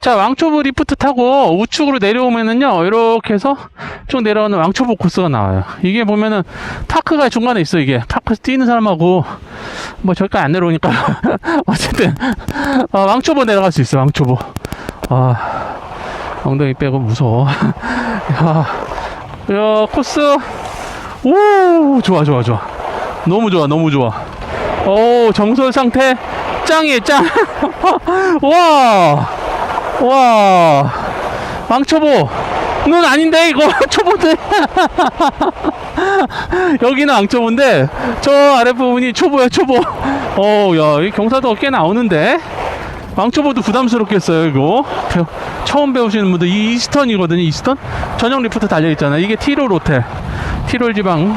자, 왕초보 리프트 타고 우측으로 내려오면은요, 이렇게 해서 쭉 내려오는 왕초보 코스가 나와요. 이게 보면은 파크가 중간에 있어, 이게. 파크에서 뛰는 사람하고, 뭐 저기까지 안 내려오니까. 어쨌든, 어, 왕초보 내려갈 수 있어, 왕초보. 아, 엉덩이 빼고 무서워. 야, 야, 코스. 오, 좋아, 좋아, 좋아. 너무 좋아, 너무 좋아. 오, 정sol 상태 짱이에요, 짱. 와, 와, 왕초보. 는 아닌데, 이거 초보인데. 여기는 왕초보인데, 저 아랫부분이 초보야, 초보. 어, 야, 이 경사도 꽤 나오는데. 왕초보도 부담스럽겠어요, 이거. 배우- 처음 배우시는 분들, 이 이스턴이거든요, 이스턴? 전용 리프트 달려있잖아. 이게 티롤 호텔. 티롤 지방,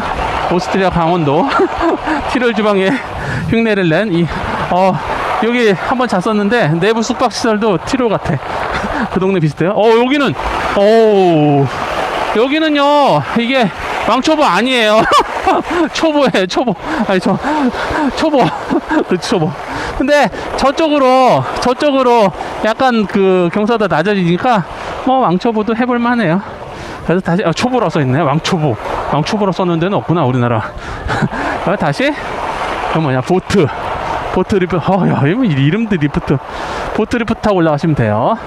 오스트리아 강원도. 티롤 지방에 흉내를 낸 이, 어, 여기 한번 잤었는데, 내부 숙박시설도 티롤 같아. 그 동네 비슷해요. 어, 여기는, 오, 여기는요, 이게 왕초보 아니에요. 초보예요, 초보. 아니, 저, 초보. 그 초보. 근데 저쪽으로, 저쪽으로 약간 그 경사도 낮아지니까 뭐 왕초보도 해볼 만 해요. 그래서 다시, 아, 초보라 써있네. 왕초보. 왕초보라 썼는 데는 없구나, 우리나라. 아, 다시, 그 뭐냐, 보트. 보트 리프트. 어, 야, 이거 이름도 리프트. 보트 리프트 타고 올라가시면 돼요.